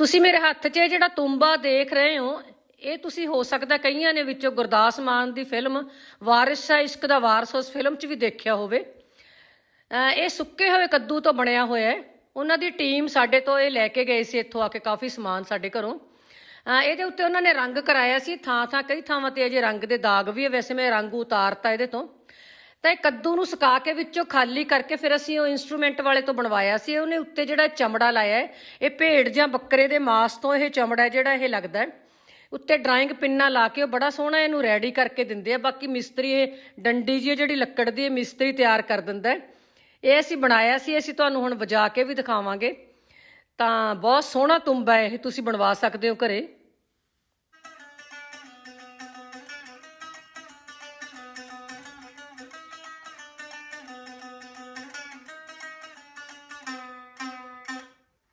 ਤੁਸੀਂ ਮੇਰੇ ਹੱਥ 'ਚ ਇਹ ਜਿਹੜਾ ਤੁੰਬਾ ਦੇਖ ਰਹੇ ਹੋ, ਇਹ ਤੁਸੀਂ ਹੋ ਸਕਦਾ ਕਈਆਂ ਨੇ ਵਿੱਚੋਂ ਗੁਰਦਾਸ ਮਾਨ ਦੀ ਫਿਲਮ, ਵਾਰਿਸ ਹੈ ਇਸ਼ਕ ਦਾ ਵਾਰਸ ਉਸ ਫਿਲਮ 'ਚ ਵੀ ਦੇਖਿਆ ਹੋਵੇ। ਇਹ ਸੁੱਕੇ ਹੋਏ ਕੱਦੂ ਤੋਂ ਬਣਿਆ ਹੋਇਆ ਹੈ। ਉਹਨਾਂ ਦੀ ਟੀਮ ਸਾਡੇ ਤੋਂ ਇਹ ਲੈ ਕੇ ਗਏ ਸੀ, ਇੱਥੋਂ ਆ ਕੇ ਕਾਫੀ ਸਮਾਨ ਸਾਡੇ ਘਰੋਂ। ਇਹਦੇ ਉੱਤੇ ਉਹਨਾਂ ਨੇ ਰੰਗ ਕਰਾਇਆ ਸੀ ਥਾਂ ਥਾਂ ਕਈ ਥਾਵਾਂ ਤੇ ਅਜੇ ਰੰਗ ਦੇ ਦਾਗ ਵੀ ਹੈ ਵੈਸੇ ਮੈਂ ਰੰਗ ਉਤਾਰਤਾ ਇਹਦੇ ਤੋਂ। ਤਾਂ ਇਹ ਕੱਦੂ ਨੂੰ ਸੁਕਾ ਕੇ ਵਿੱਚੋਂ ਖਾਲੀ ਕਰਕੇ ਫਿਰ ਅਸੀਂ ਉਹ ਇਨਸਟਰੂਮੈਂਟ ਵਾਲੇ ਤੋਂ ਬਣਵਾਇਆ ਸੀ। ਉਹਨੇ ਉੱਤੇ ਜਿਹੜਾ ਚਮੜਾ ਲਾਇਆ ਹੈ, ਇਹ ਭੇਡ ਜਾਂ ਬੱਕਰੇ ਦੇ ਮਾਸ ਤੋਂ ਇਹ ਚਮੜਾ ਜਿਹੜਾ ਇਹ ਲੱਗਦਾ ਉੱਤੇ ਡਰਾਇੰਗ ਪਿੰਨਾ ਲਾ ਕੇ ਉਹ ਬੜਾ ਸੋਹਣਾ ਇਹਨੂੰ ਰੈਡੀ ਕਰਕੇ ਦਿੰਦੇ ਆ। ਬਾਕੀ ਮਿਸਤਰੀ ਇਹ ਡੰਡੀ ਜੀ ਹੈ ਜਿਹੜੀ ਲੱਕੜ ਦੀ ਇਹ ਮਿਸਤਰੀ ਤਿਆਰ ਕਰ ਦਿੰਦਾ ਇਹ ਅਸੀਂ ਬਣਾਇਆ ਸੀ ਅਸੀਂ ਤੁਹਾਨੂੰ ਹੁਣ ਵਜਾ ਕੇ ਵੀ ਦਿਖਾਵਾਂਗੇ। ਤਾਂ ਬਹੁਤ ਸੋਹਣਾ ਤੁੰਬਾ ਇਹ ਤੁਸੀਂ ਬਣਵਾ ਸਕਦੇ ਹੋ ਘਰੇ।